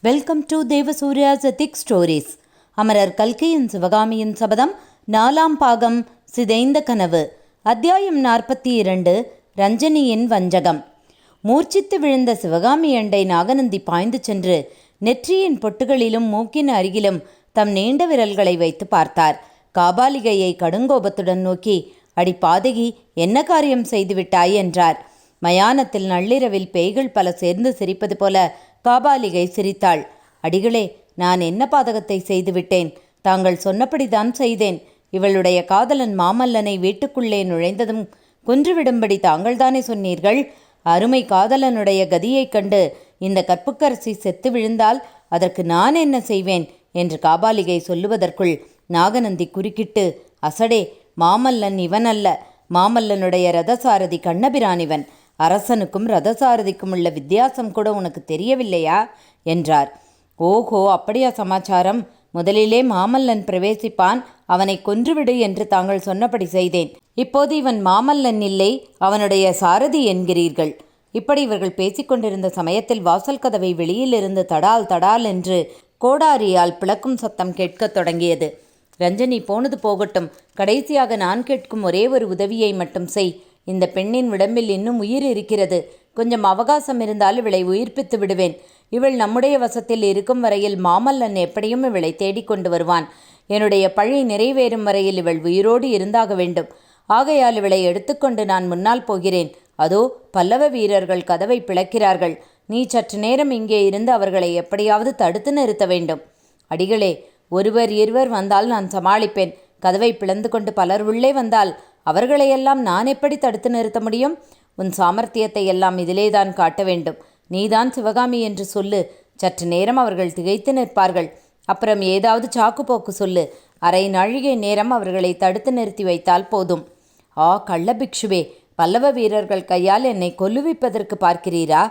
Welcome to Devasurya's thick stories. அமரர் கல்கையின் சிவகாமியின் சபதம் நாலாம் பாகம் சிதைந்த கனவு. அத்தியாயம் நாற்பத்தி இரண்டு ரஞ்சனியின் வஞ்சகம். மூர்ச்சித்து விழுந்த சிவகாமி அண்டை நாகநந்தி பாய்ந்து சென்று நெற்றியின் பொட்டுகளிலும் மூக்கின் அருகிலும் தம் நீண்ட விரல்களை வைத்து பார்த்தார். காபாலிகையை கடுங்கோபத்துடன் நோக்கி அடி பாதகி என்ன காரியம் செய்துவிட்டாய்? என்றார். மயானத்தில் நள்ளிரவில் பேய்கள் பல சேர்ந்து சிரிப்பது போல காபாலிகை சிரித்தாள். அடிகளே நான் என்ன பாதகத்தை செய்துவிட்டேன்? தாங்கள் சொன்னபடிதான் செய்தேன். இவளுடைய காதலன் மாமல்லனை வீட்டுக்குள்ளே நுழைந்ததும் கொன்றுவிடும்படி தாங்கள்தானே சொன்னீர்கள்? அருமை காதலனுடைய கதியைக் கண்டு இந்த கற்புக்கரசி செத்து விழுந்தால் அதற்கு நான் என்ன செய்வேன்? என்று காபாலிகை சொல்லுவதற்குள் நாகநந்தி குறுக்கிட்டு அசடே மாமல்லன் இவன் அல்ல மாமல்லனுடைய ரதசாரதி கண்ணபிரான் இவன். அரசனுக்கும் ரதசாரதிக்கும் உள்ள வித்தியாசம் கூட உனக்கு தெரியவில்லையா? என்றார். ஓஹோ அப்படியா சமாச்சாரம். முதலிலே மாமல்லன் பிரவேசிப்பான் அவனை கொன்றுவிடு என்று தாங்கள் சொன்னபடி செய்தேன். இப்போது இவன் மாமல்லன் இல்லை அவனுடைய சாரதி என்கிறீர்கள். இப்படி இவர்கள் பேசிக்கொண்டிருந்த சமயத்தில் வாசல் கதவை வெளியிலிருந்து தடால் தடால் என்று கோடாரியால் பிளக்கும் சத்தம் கேட்கத் தொடங்கியது. ரஞ்சனி போனது போகட்டும். கடைசியாக நான் கேட்கும் ஒரே ஒரு உதவியை மட்டும் செய். இந்த பெண்ணின் உடம்பில் இன்னும் உயிர் இருக்கிறது. கொஞ்சம் அவகாசம் இருந்தால் இவளை உயிர்ப்பித்து விடுவேன். இவள் நம்முடைய வசத்தில் இருக்கும் வரையில் மாமல்லன் எப்படியும் இவளை தேடிக்கொண்டு வருவான். என்னுடைய பழி நிறைவேறும் வரையில் இவள் உயிரோடு இருந்தாக வேண்டும். ஆகையால் இவளை எடுத்துக்கொண்டு நான் முன்னால் போகிறேன். அதோ பல்லவ வீரர்கள் கதவை பிளக்கிறார்கள். நீ சற்று நேரம் இங்கே இருந்து அவர்களை எப்படியாவது தடுத்து நிறுத்த வேண்டும். அடிகளே ஒருவர் இருவர் வந்தால் நான் சமாளிப்பேன். கதவை பிளந்து கொண்டு பலர் உள்ளே வந்தால் அவர்களையெல்லாம் நான் எப்படி தடுத்து நிறுத்த முடியும்? உன் சாமர்த்தியத்தை எல்லாம் இதிலேதான் காட்ட வேண்டும். நீதான் சிவகாமி என்று சொல்லு. சற்று நேரம் அவர்கள் திகைத்து நிற்பார்கள். அப்புறம் ஏதாவது சாக்கு போக்கு சொல்லு. அரை நாழிகை நேரம் அவர்களை தடுத்து நிறுத்தி வைத்தால் போதும். ஆ கள்ள பிக்ஷுவே பல்லவ வீரர்கள் கையால் என்னை கொல்லுவிப்பதற்கு பார்க்கிறீரா?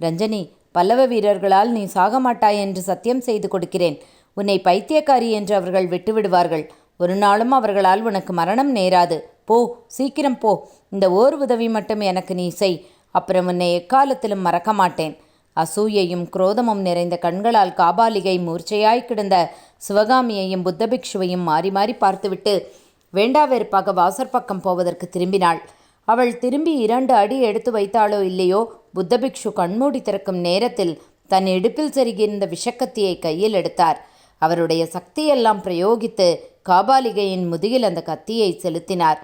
ரஞ்சனி பல்லவ வீரர்களால் நீ சாக மாட்டாய் என்று சத்தியம் செய்து கொடுக்கிறேன். உன்னை பைத்தியக்காரி என்று அவர்கள் விட்டுவிடுவார்கள். ஒரு நாளும் அவர்களால் உனக்கு மரணம் நேராது. போ சீக்கிரம் போ. இந்த ஓர் உதவி மட்டும் எனக்கு நீ செய். அப்புறம் உன்னை எக்காலத்திலும் மறக்க மாட்டேன். அசூயையும் குரோதமும் நிறைந்த கண்களால் காபாலிகை மூர்ச்சையாய் கிடந்த சிவகாமியையும் புத்தபிக்ஷுவையும் மாறி மாறி பார்த்துவிட்டு வேண்டா வெறுப்பாக வாசற்பக்கம் போவதற்கு திரும்பினாள். அவள் திரும்பி இரண்டு அடி எடுத்து வைத்தாளோ இல்லையோ புத்தபிக்ஷு கண்மூடி திறக்கும் நேரத்தில் தன் இடுப்பில் செருகியிருந்த விஷக்கத்தியை கையில் எடுத்தார். அவருடைய சக்தியெல்லாம் பிரயோகித்து காபாலிகையின் முதுகில் அந்த கத்தியை செலுத்தினார்.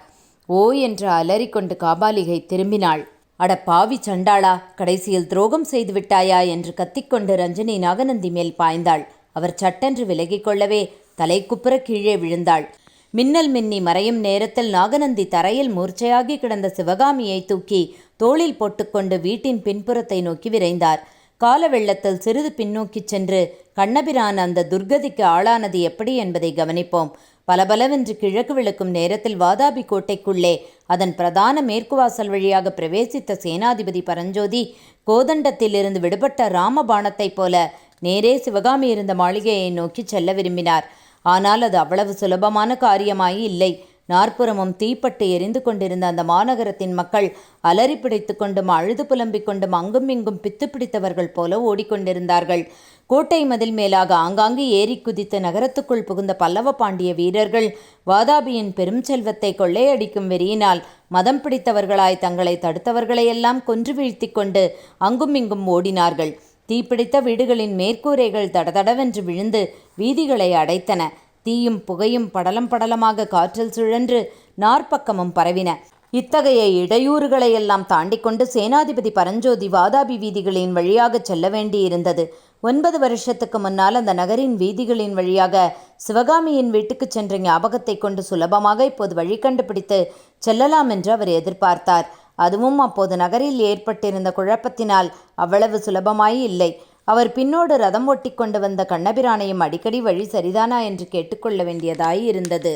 ஓ என்று அலறிக்கொண்டு காபாலிகை திரும்பினாள். அட பாவி சண்டாளா கடைசியில் துரோகம் செய்து விட்டாயா என்று கத்திக்கொண்டு ரஞ்சனி நாகநந்தி மேல் பாய்ந்தாள். அவர் சட்டென்று விலகிக் கொள்ளவே தலைக்குப்புற கீழே விழுந்தாள். மின்னல் மின்னி மறையும் நேரத்தில் நாகநந்தி தரையில் மூர்ச்சையாகி கிடந்த சிவகாமியை தூக்கி தோளில் போட்டுக்கொண்டு வீட்டின் பின்புறத்தை நோக்கி விரைந்தார். கால வெள்ளத்தில் சிறிது பின்னோக்கிச் சென்று கண்ணபிரான் அந்த துர்கதிக்கு ஆளானது எப்படி என்பதை கவனிப்போம். பலபலவென்று கிழக்கு விளக்கும் நேரத்தில் வாதாபி கோட்டைக்குள்ளே அதன் பிரதான மேற்கு வாசல் வழியாக பிரவேசித்த சேனாதிபதி பரஞ்சோதி கோதண்டத்திலிருந்து விடுபட்ட ராமபாணத்தைப் போல நேரே சிவகாமி இருந்த மாளிகையை நோக்கி செல்ல விரும்பினார். ஆனால் அது அவ்வளவு சுலபமான காரியமாய் இல்லை. நாற்புறமும் தீப்பட்டு எரிந்து கொண்டிருந்த அந்த மாநகரத்தின் மக்கள் அலறி பிடித்து கொண்டும் அழுது புலம்பிக் கொண்டும் அங்கும் இங்கும் பித்து பிடித்தவர்கள் போல ஓடிக்கொண்டிருந்தார்கள். கோட்டை மதில் மேலாக ஆங்காங்கு ஏறி குதித்து நகரத்துக்குள் புகுந்த பல்லவ பாண்டிய வீரர்கள் வாதாபியின் பெரும் செல்வத்தை கொள்ளையடிக்கும் வெறியினால் மதம் பிடித்தவர்களாய் தங்களை தடுத்தவர்களையெல்லாம் கொன்று வீழ்த்தி கொண்டு அங்கும் இங்கும் ஓடினார்கள். தீப்பிடித்த வீடுகளின் மேற்கூரைகள் தடதடவென்று விழுந்து வீதிகளை அடைத்தன. தீயும் புகையும் படலம் படலமாக காற்றில் சுழன்று நாற்பக்கமும் பரவின. இத்தகைய இடையூறுகளையெல்லாம் தாண்டி கொண்டு சேனாதிபதி பரஞ்சோதி வாதாபி வீதிகளின் வழியாக செல்ல வேண்டியிருந்தது. ஒன்பது வருஷத்துக்கு முன்னால் அந்த நகரின் வீதிகளின் வழியாக சிவகாமியின் வீட்டுக்கு சென்ற ஞாபகத்தை கொண்டு சுலபமாக இப்போது வழி கண்டுபிடித்து செல்லலாம் என்று அவர் எதிர்பார்த்தார். அதுவும் அப்போது நகரில் ஏற்பட்டிருந்த குழப்பத்தினால் அவ்வளவு சுலபமாய் இல்லை. அவர் பின்னோடு ரதம் ஒட்டி கொண்டு வந்த கண்ணபிரானையும் அடிக்கடி வழி சரிதானா என்று கேட்டுக்கொள்ள வேண்டியதாய் இருந்தது.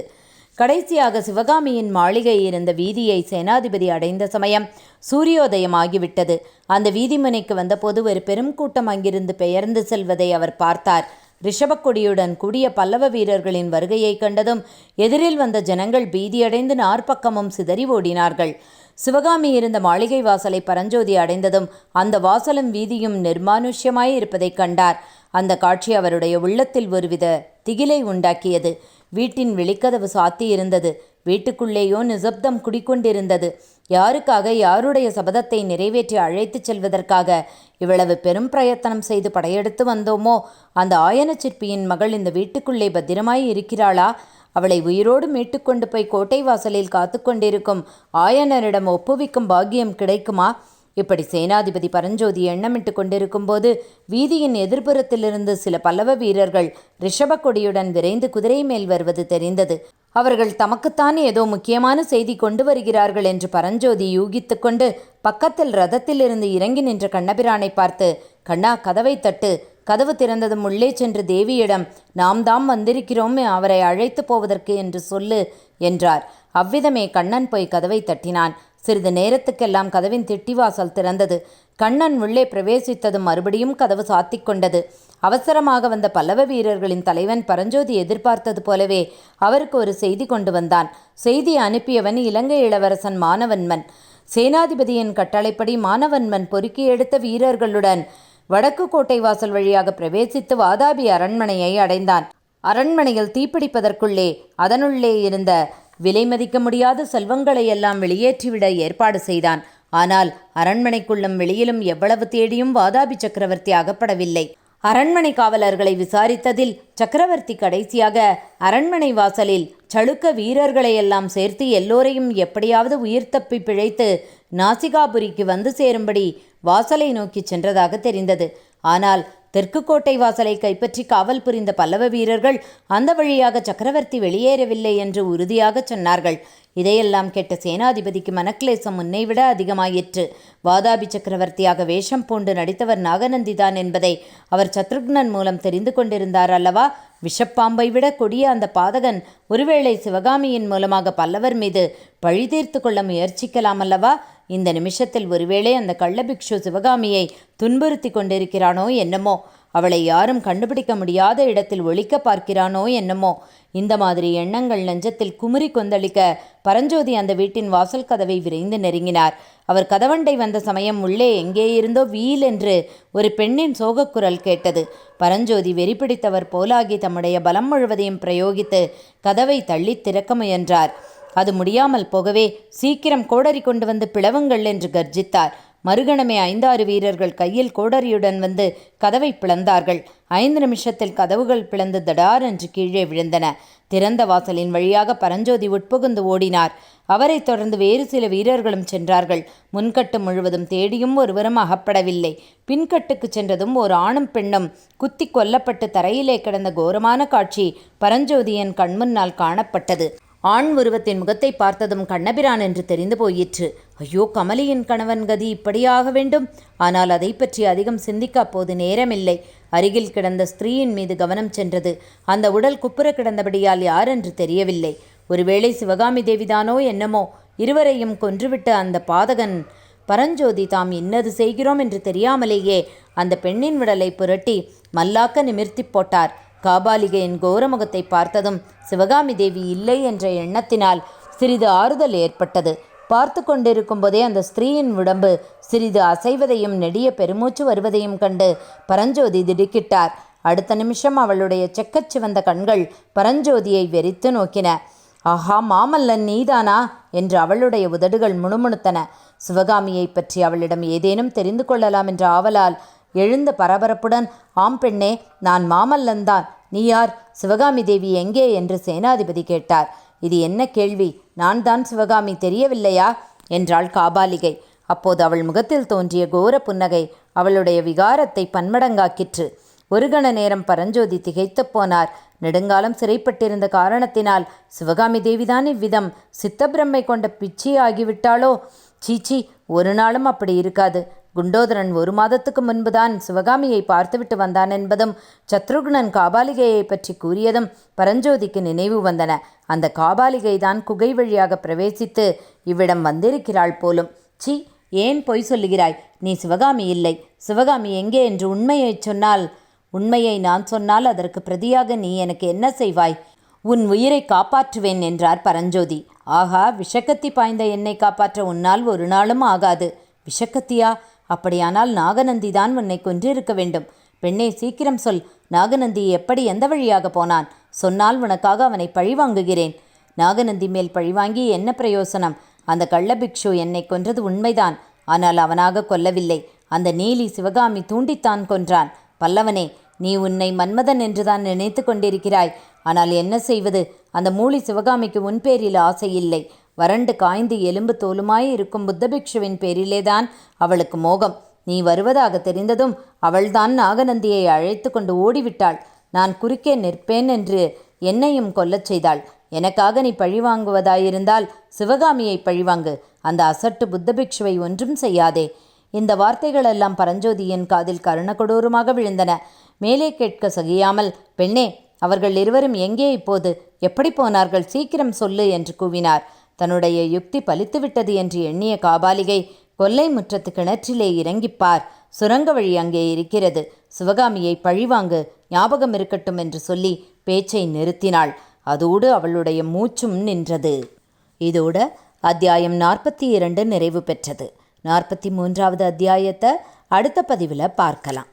கடைசியாக சிவகாமியின் மாளிகை இருந்த வீதியை சேனாதிபதி அடைந்த சமயம் சூரியோதயமாகிவிட்டது அந்த வீதிமனைக்கு வந்தபோது ஒரு பெரும் கூட்டம் அங்கிருந்து பெயர்ந்து செல்வதை அவர் பார்த்தார். ரிஷபக்கொடியுடன் கூடிய பல்லவ வீரர்களின் வருகையை கண்டதும் எதிரில் வந்த ஜனங்கள் பீதியடைந்து நாற்பக்கமும் சிதறி ஓடினார்கள். சிவகாமி இருந்த மாளிகை வாசலை பரஞ்சோதி அடைந்ததும் அந்த வாசலும் வீதியும் நிர்மானுஷ்யமாய் இருப்பதைக் கண்டார். அந்த காட்சி அவருடைய உள்ளத்தில் ஒருவித திகிலை உண்டாக்கியது. வீட்டின் வெளிக்கதவு சாத்தி இருந்தது வீட்டுக்குள்ளேயோ நிசப்தம் குடிக்கொண்டிருந்தது. யாருக்காக யாருடைய சபதத்தை நிறைவேற்றி அழைத்துச் செல்வதற்காக இவ்வளவு பெரும் பிரயத்தனம் செய்து படையெடுத்து வந்தோமோ? அந்த ஆயன சிற்பியின் மகள் இந்த வீட்டுக்குள்ளே பத்திரமாய் இருக்கிறாளா? அவளை உயிரோடு மீட்டுக்கொண்டு போய் கோட்டை வாசலில் காத்து கொண்டிருக்கும் ஆயனரிடம் ஒப்புவிக்கும் பாக்கியம் கிடைக்குமா? இப்படி சேனாதிபதி பரஞ்சோதி எண்ணமிட்டு கொண்டிருக்கும்போது வீதியின் எதிர்புறத்திலிருந்து சில பல்லவ வீரர்கள் ரிஷப கொடியுடன் விரைந்து குதிரை மேல் வருவது தெரிந்தது. அவர்கள் தமக்குத்தான் ஏதோ முக்கியமான செய்தி கொண்டு வருகிறார்கள் என்று பரஞ்சோதி யூகித்து கொண்டு பக்கத்தில் ரதத்திலிருந்து இறங்கி நின்ற கண்ணபிரானை பார்த்து கண்ணா கதவை தட்டு. கதவு திறந்ததும் உள்ளே சென்று தேவியிடம் நாம் தாம் வந்திருக்கிறோம் அவரை அழைத்து போவதற்கு என்று சொல்லு என்றார். அவ்விதமே கண்ணன் போய் கதவை தட்டினான். சிறிது நேரத்துக்கெல்லாம் கதவின் திட்டிவாசல் திறந்தது. கண்ணன் உள்ளே பிரவேசித்ததும் மறுபடியும் கதவு சாத்திக் கொண்டது. அவசரமாக வந்த பல்லவ வீரர்களின் தலைவன் பரஞ்சோதி எதிர்பார்த்தது போலவே அவருக்கு ஒரு செய்தி கொண்டு வந்தான். செய்தி அனுப்பியவன் இலங்கை இளவரசன் மாணவன்மன் சேனாதிபதியின் கட்டளைப்படி மாணவன்மன் பொறுக்கி எடுத்த வீரர்களுடன் வடக்கு கோட்டை வாசல் வழியாக பிரவேசித்து வாதாபி அரண்மனையை அடைந்தான். அரண்மனையில் தீப்பிடிப்பதற்குள்ளே அதனுள்ளே இருந்த விலை மதிக்க முடியாத செல்வங்களை எல்லாம் வெளியேற்றிவிட ஏற்பாடு செய்தான். ஆனால் அரண்மனைக்குள்ளும் வெளியிலும் எவ்வளவு தேடியும் வாதாபி சக்கரவர்த்தி அகப்படவில்லை. அரண்மனை காவலர்களை விசாரித்ததில் சக்கரவர்த்தி கடைசியாக அரண்மனை வாசலில் சளுக்க வீரர்களை எல்லாம் சேர்த்து எல்லோரையும் எப்படியாவது உயிர் தப்பி பிழைத்து நாசிகாபுரிக்கு வந்து சேரும்படி வாசலை நோக்கி சென்றதாக தெரிந்தது. ஆனால் தெற்கு கோட்டை வாசலை கைப்பற்றி காவல் புரிந்த பல்லவ வீரர்கள் அந்த வழியாக சக்கரவர்த்தி வெளியேறவில்லை என்று உறுதியாக சொன்னார்கள். இதையெல்லாம் கேட்ட சேனாதிபதிக்கு மனக்லேசம் முன்னைவிட அதிகமாயிற்று. வாதாபி சக்கரவர்த்தியாக வேஷம் பூண்டு நடித்தவர் நாகநந்திதான் என்பதை அவர் சத்ருக்னன் மூலம் தெரிந்து கொண்டிருந்தார் அல்லவா? விஷப்பாம்பை விட கொடிய அந்த பாதகன் ஒருவேளை சிவகாமியின் மூலமாக பல்லவர் மீது பழி தீர்த்து கொள்ள முயற்சிக்கலாம் அல்லவா? இந்த நிமிஷத்தில் ஒருவேளை அந்த கள்ளபிக்ஷு சிவகாமியை துன்புறுத்தி கொண்டிருக்கிறானோ என்னமோ? அவளை யாரும் கண்டுபிடிக்க முடியாத இடத்தில் ஒழிக்க பார்க்கிறானோ என்னமோ? இந்த மாதிரி எண்ணங்கள் நெஞ்சத்தில் குமுறி கொந்தளிக்க பரஞ்சோதி அந்த வீட்டின் வாசல் கதவை விரைந்து நெருங்கினார். அவர் கதவண்டை வந்த சமயம் உள்ளே எங்கே இருந்தோ வீல் என்று ஒரு பெண்ணின் சோகக்குரல் கேட்டது. பரஞ்சோதி வெறிபிடித்தவர் போலாகி தம்முடைய பலம் முழுவதையும் பிரயோகித்து கதவை தள்ளி திறக்க முயன்றார். அது முடியாமல் போகவே சீக்கிரம் கோடரி கொண்டு வந்து பிளவுங்கள் என்று கர்ஜித்தார். மறுகணமே ஐந்தாறு வீரர்கள் கையில் கோடரியுடன் வந்து கதவை பிளந்தார்கள். ஐந்து நிமிஷத்தில் கதவுகள் பிளந்து தடார் என்று கீழே விழுந்தன. திறந்த வாசலின் வழியாக பரஞ்சோதி உட்புகுந்து ஓடினார். அவரைத் தொடர்ந்து வேறு சில வீரர்களும் சென்றார்கள். முன்கட்டு முழுவதும் தேடியும் ஒருவரும் அகப்படவில்லை. பின்கட்டுக்கு சென்றதும் ஒரு ஆணும் பெண்ணும் குத்தி கொல்லப்பட்டு தரையிலே கிடந்த கோரமான காட்சி பரஞ்சோதியின் கண்முன்னால் காணப்பட்டது. ஆண் உருவத்தின் முகத்தை பார்த்ததும் கண்ணபிரான் என்று தெரிந்து போயிற்று. ஐயோ கமலியின் கணவன் கதி இப்படியாக வேண்டும். ஆனால் அதை பற்றி அதிகம் சிந்திக்க அப்போது நேரமில்லை. அருகில் கிடந்த ஸ்திரீயின் மீது கவனம் சென்றது. அந்த உடல் குப்புற கிடந்தபடியால் யார் என்று தெரியவில்லை. ஒருவேளை சிவகாமி தேவிதானோ என்னமோ இருவரையும் கொன்றுவிட்ட அந்த பாதகன் பரஞ்சோதி தாம் இன்னது செய்கிறோம் என்று தெரியாமலேயே அந்த பெண்ணின் உடலை புரட்டி மல்லாக்க நிமிர்த்தி போட்டார். காபாலிகையின் கோரமுகத்தை பார்த்ததும் சிவகாமி தேவி இல்லை என்ற எண்ணத்தினால் சிறிது ஆறுதல் ஏற்பட்டது. பார்த்து கொண்டிருக்கும் போதே அந்த ஸ்திரீயின் உடம்பு சிறிது அசைவதையும் நெடிய பெருமூச்சு வருவதையும் கண்டு பரஞ்சோதி திடுக்கிட்டார். அடுத்த நிமிஷம் அவளுடைய செக்கச் சிவந்த கண்கள் பரஞ்சோதியை வெறித்து நோக்கின. ஆஹா மாமல்லன் நீதானா? என்று அவளுடைய உதடுகள் முணுமுணுத்தன. சிவகாமியை பற்றி அவளிடம் ஏதேனும் தெரிந்து கொள்ளலாம் என்ற ஆவலால் எழுந்த பரபரப்புடன் ஆம் பெண்ணே நான் மாமல்லன்தான் நீ யார்? சிவகாமி தேவி எங்கே? என்று சேனாதிபதி கேட்டார். இது என்ன கேள்வி? நான் தான் சிவகாமி தெரியவில்லையா? என்றாள் காபாலிகை. அப்போது அவள் முகத்தில் தோன்றிய கோர புன்னகை அவளுடைய விகாரத்தை பன்மடங்காக்கிற்று. ஒரு கண நேரம் பரஞ்சோதி திகைத்துப் போனார். நெடுங்காலம் சிறைப்பட்டிருந்த காரணத்தினால் சிவகாமி தேவிதான் இவ்விதம். சித்தப்பிரமை கொண்ட பிச்சி ஆகிவிட்டாளோ சீச்சி ஒரு நாளும் அப்படி இருக்காது. குண்டோதரன் ஒரு மாதத்துக்கு முன்புதான் சிவகாமியை பார்த்துவிட்டு வந்தான் என்பதும் சத்ருகுணன் காபாலிகையை பற்றி கூறியதும் பரஞ்சோதிக்கு நினைவு வந்தன. அந்த காபாலிகை தான் குகை வழியாக பிரவேசித்து இவ்விடம் வந்திருக்கிறாள் போலும். சி ஏன் பொய் சொல்லுகிறாய்? நீ சிவகாமி இல்லை. சிவகாமி எங்கே என்று உண்மையைச் சொன்னால் உண்மையை நான் சொன்னால் அதற்கு பிரதியாக நீ எனக்கு என்ன செய்வாய்? உன் உயிரை காப்பாற்றுவேன் என்றார் பரஞ்சோதி. ஆகா விஷக்கத்தி பாய்ந்த என்னை காப்பாற்ற உன்னால் ஒரு நாளும் ஆகாது. விஷக்கத்தியா? அப்படியானால் நாகநந்தி தான் உன்னை கொன்றிருக்க வேண்டும். பெண்ணே சீக்கிரம் சொல். நாகநந்தி எப்படி எந்த வழியாக போனான்? சொன்னால் உனக்காக அவனை பழிவாங்குகிறேன். நாகநந்தி மேல் பழிவாங்கி என்ன பிரயோசனம்? அந்த கள்ளபிக்ஷு என்னை கொன்றது உண்மைதான். ஆனால் அவனாக கொல்லவில்லை. அந்த நீலி சிவகாமி தூண்டித்தான் கொன்றான். பல்லவனே நீ உன்னை மன்மதன் என்றுதான் நினைத்து கொண்டிருக்கிறாய். ஆனால் என்ன செய்வது? அந்த மூலி சிவகாமிக்கு உன் பேரில் ஆசை இல்லை. வறண்டு காய்ந்து எலும்பு தோலுமாய் இருக்கும் புத்தபிக்ஷுவின் பேரிலேதான் அவளுக்கு மோகம். நீ வருவதாக தெரிந்ததும் அவள்தான் நாகநந்தியை அழைத்து கொண்டு ஓடிவிட்டாள். நான் குறுக்கே நிற்பேன் என்று என்னையும் கொல்லச் செய்தாள். எனக்காக நீ பழிவாங்குவதாயிருந்தால் சிவகாமியை பழிவாங்கு அந்த அசட்டு புத்தபிக்ஷுவை ஒன்றும் செய்யாதே. இந்த வார்த்தைகளெல்லாம் பரஞ்சோதியின் காதில் கருணக்கொடூரமாக விழுந்தன. மேலே கேட்க சகியாமல் பெண்ணே அவர்கள் இருவரும் எங்கே இப்போது? எப்படி போனார்கள்? சீக்கிரம் சொல்லு என்று கூவினார். தன்னுடைய யுக்தி பலித்துவிட்டது என்று எண்ணிய காபாலிகை கொல்லை முற்றத்து கிணற்றிலே இறங்கிப்பார். சுரங்க வழி அங்கே இருக்கிறது. சிவகாமியை பழிவாங்கு ஞாபகம் இருக்கட்டும் என்று சொல்லி பேச்சை நிறுத்தினாள். அதோடு அவளுடைய மூச்சும் நின்றது. இதோட அத்தியாயம் நாற்பத்தி இரண்டு நிறைவு பெற்றது. நாற்பத்தி மூன்றாவது அத்தியாயத்தை அடுத்த பதிவில் பார்க்கலாம்.